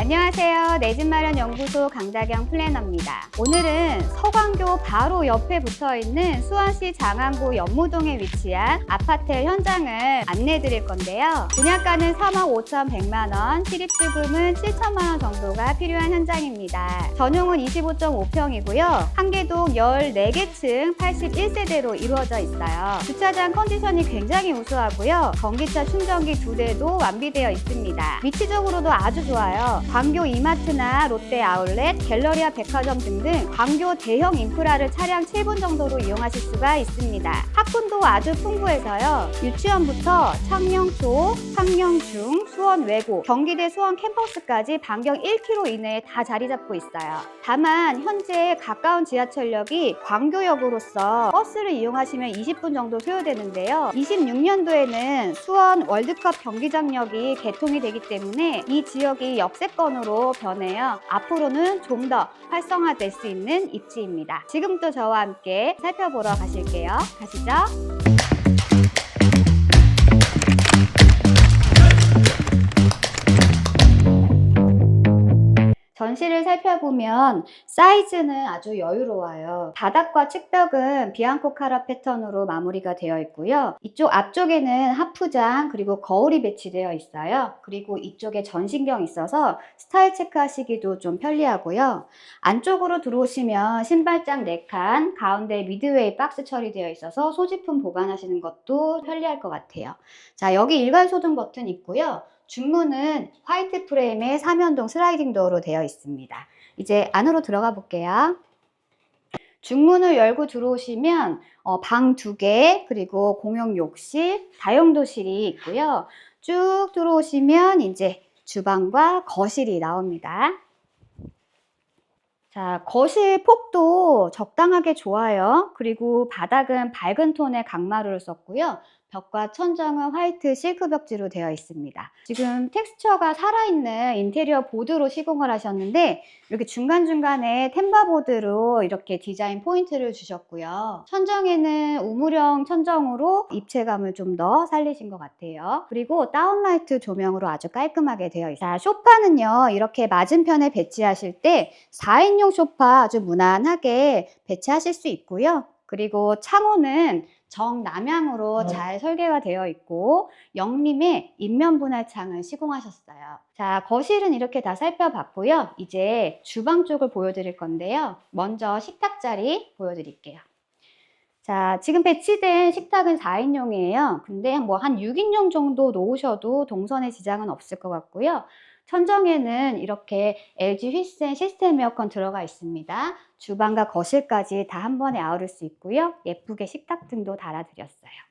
안녕하세요. 내 집 마련 연구소 강다경 플래너입니다. 오늘은 서광교 바로 옆에 붙어 있는 수원시 장안구 연무동에 위치한 아파트 현장을 안내 드릴 건데요. 분양가는 3억 5,100만 원, 실입주금은 7천만 원 정도가 필요한 현장입니다. 전용은 25.5평이고요. 한개동 14개 층 81세대로 이루어져 있어요. 주차장 컨디션이 굉장히 우수하고요. 전기차 충전기 두 대도 완비되어 있습니다. 위치적으로도 아주 좋아요. 광교 이마트나 롯데 아울렛, 갤러리아 백화점 등등 광교 대형 인프라를 차량 7분 정도로 이용하실 수가 있습니다. 학군도 아주 풍부해서요. 유치원부터 창녕초, 창녕중, 수원 외고, 경기대 수원 캠퍼스까지 반경 1km 이내에 다 자리 잡고 있어요. 다만 현재 가까운 지하철역이 광교역으로서 버스를 이용하시면 20분 정도 소요되는데요. 26년도에는 수원 월드컵 경기장역이 개통이 되기 때문에 이 지역이 역세권으로 변해요. 앞으로는 좀 더 활성화될 수 있는 입지입니다. 지금부터 저와 함께 살펴보러 가실게요. 가시죠. 감사합니다. 전시를 살펴보면 사이즈는 아주 여유로워요. 바닥과 측벽은 비앙코 카라 패턴으로 마무리가 되어 있고요. 이쪽 앞쪽에는 하프장 그리고 거울이 배치되어 있어요. 그리고 이쪽에 전신경 있어서 스타일 체크하시기도 좀 편리하고요. 안쪽으로 들어오시면 신발장 4칸, 가운데 미드웨이 박스 처리되어 있어서 소지품 보관하시는 것도 편리할 것 같아요. 자, 여기 일괄 소등 버튼 있고요. 중문은 화이트 프레임의 삼연동 슬라이딩 도어로 되어 있습니다. 이제 안으로 들어가 볼게요. 중문을 열고 들어오시면 어, 방두 개, 그리고 공용 욕실, 다용도실이 있고요. 쭉 들어오시면 이제 주방과 거실이 나옵니다. 자, 거실 폭도 적당하게 좋아요. 그리고 바닥은 밝은 톤의 강마루를 썼고요. 벽과 천장은 화이트 실크 벽지로 되어 있습니다. 지금 텍스처가 살아있는 인테리어 보드로 시공을 하셨는데 이렇게 중간중간에 템바 보드로 이렇게 디자인 포인트를 주셨고요. 천정에는 우물형 천정으로 입체감을 좀 더 살리신 것 같아요. 그리고 다운라이트 조명으로 아주 깔끔하게 되어 있어요. 자, 소파는요. 이렇게 맞은편에 배치하실 때 4인용 소파 아주 무난하게 배치하실 수 있고요. 그리고 창호는 정남향으로 잘 설계가 되어 있고 영림의 인면 분할 창을 시공하셨어요. 자, 거실은 이렇게 다 살펴봤고요. 이제 주방 쪽을 보여드릴 건데요. 먼저 식탁 자리 보여드릴게요. 자, 지금 배치된 식탁은 4인용이에요. 근데 뭐 한 6인용 정도 놓으셔도 동선에 지장은 없을 것 같고요. 천정에는 이렇게 LG 휘센 시스템 에어컨 들어가 있습니다. 주방과 거실까지 다 한 번에 아우를 수 있고요. 예쁘게 식탁 등도 달아드렸어요.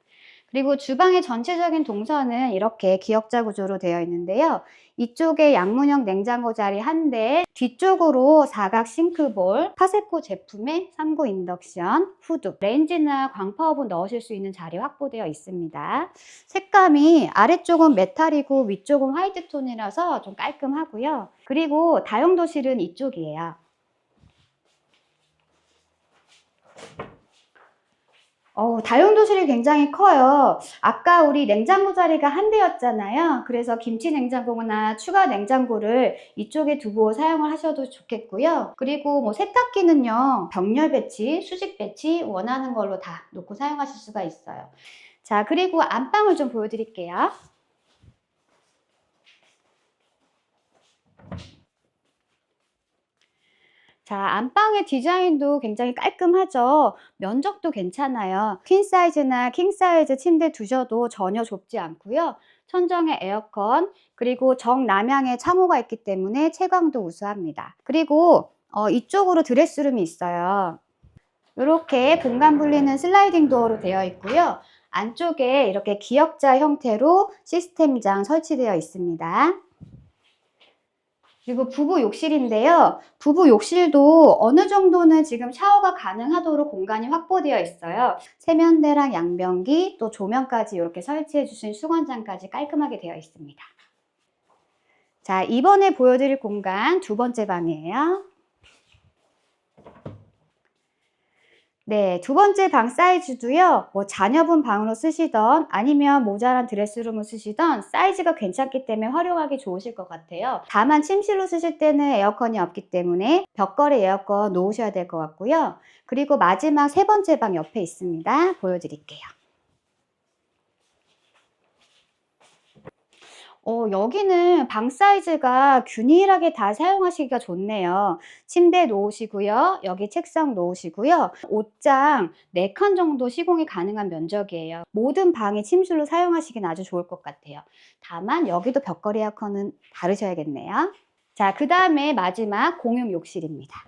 그리고 주방의 전체적인 동선은 이렇게 기역자 구조로 되어 있는데요. 이쪽에 양문형 냉장고 자리 한 대, 뒤쪽으로 사각 싱크볼, 파세코 제품의 3구 인덕션, 후드, 렌즈나 광파 오븐 넣으실 수 있는 자리 확보되어 있습니다. 색감이 아래쪽은 메탈이고 위쪽은 화이트 톤이라서 좀 깔끔하고요. 그리고 다용도실은 이쪽이에요. 어, 다용도실이 굉장히 커요. 아까 우리 냉장고 자리가 한 대였잖아요. 그래서 김치 냉장고나 추가 냉장고를 이쪽에 두고 사용을 하셔도 좋겠고요. 그리고 뭐 세탁기는요, 병렬 배치, 수직 배치 원하는 걸로 다 놓고 사용하실 수가 있어요. 자, 그리고 안방을 좀 보여드릴게요. 자, 안방의 디자인도 굉장히 깔끔하죠. 면적도 괜찮아요. 퀸 사이즈나 킹 사이즈 침대 두셔도 전혀 좁지 않고요. 천정에 에어컨, 그리고 정남향의 창호가 있기 때문에 채광도 우수합니다. 그리고 어, 이쪽으로 드레스룸이 있어요. 이렇게 공간 분리는 슬라이딩 도어로 되어 있고요. 안쪽에 이렇게 기역자 형태로 시스템장 설치되어 있습니다. 그리고 부부 욕실인데요. 부부 욕실도 어느 정도는 지금 샤워가 가능하도록 공간이 확보되어 있어요. 세면대랑 양변기, 또 조명까지 이렇게 설치해 주신 수건장까지 깔끔하게 되어 있습니다. 자, 이번에 보여드릴 공간 두 번째 방이에요. 네, 두 번째 방 사이즈도요, 뭐 자녀분 방으로 쓰시던 아니면 모자란 드레스룸을 쓰시던 사이즈가 괜찮기 때문에 활용하기 좋으실 것 같아요. 다만 침실로 쓰실 때는 에어컨이 없기 때문에 벽걸이 에어컨 놓으셔야 될 것 같고요. 그리고 마지막 세 번째 방 옆에 있습니다. 보여드릴게요. 어, 여기는 방 사이즈가 균일하게 다 사용하시기가 좋네요. 침대 놓으시고요. 여기 책상 놓으시고요. 옷장 4칸 정도 시공이 가능한 면적이에요. 모든 방이 침실로 사용하시긴 아주 좋을 것 같아요. 다만 여기도 벽걸이 에어컨은 다르셔야겠네요. 자, 그 다음에 마지막 공용 욕실입니다.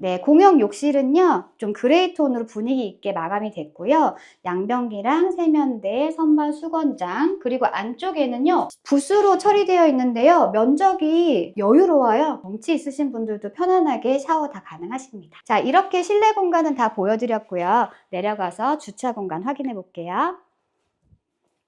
네, 공용 욕실은요, 좀 그레이 톤으로 분위기 있게 마감이 됐고요. 양변기랑 세면대, 선반 수건장, 그리고 안쪽에는요, 붓으로 처리되어 있는데요. 면적이 여유로워요. 덩치 있으신 분들도 편안하게 샤워 다 가능하십니다. 자, 이렇게 실내 공간은 다 보여드렸고요. 내려가서 주차 공간 확인해 볼게요.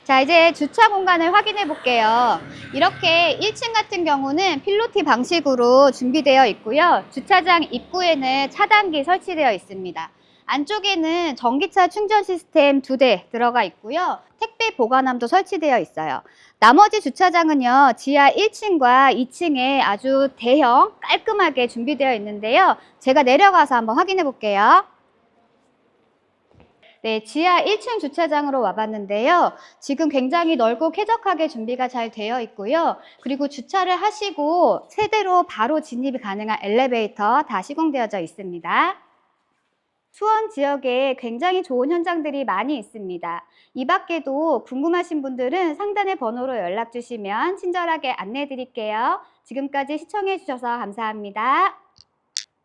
자, 이제 주차 공간을 확인해 볼게요. 이렇게 1층 같은 경우는 필로티 방식으로 준비되어 있고요. 주차장 입구에는 차단기 설치되어 있습니다. 안쪽에는 전기차 충전 시스템 두 대 들어가 있고요. 택배 보관함도 설치되어 있어요. 나머지 주차장은요, 지하 1층과 2층에 아주 대형 깔끔하게 준비되어 있는데요. 제가 내려가서 한번 확인해 볼게요. 네, 지하 1층 주차장으로 와봤는데요. 지금 굉장히 넓고 쾌적하게 준비가 잘 되어 있고요. 그리고 주차를 하시고 세대로 바로 진입이 가능한 엘리베이터 다 시공되어져 있습니다. 수원 지역에 굉장히 좋은 현장들이 많이 있습니다. 이 밖에도 궁금하신 분들은 상단의 번호로 연락 주시면 친절하게 안내해 드릴게요. 지금까지 시청해 주셔서 감사합니다.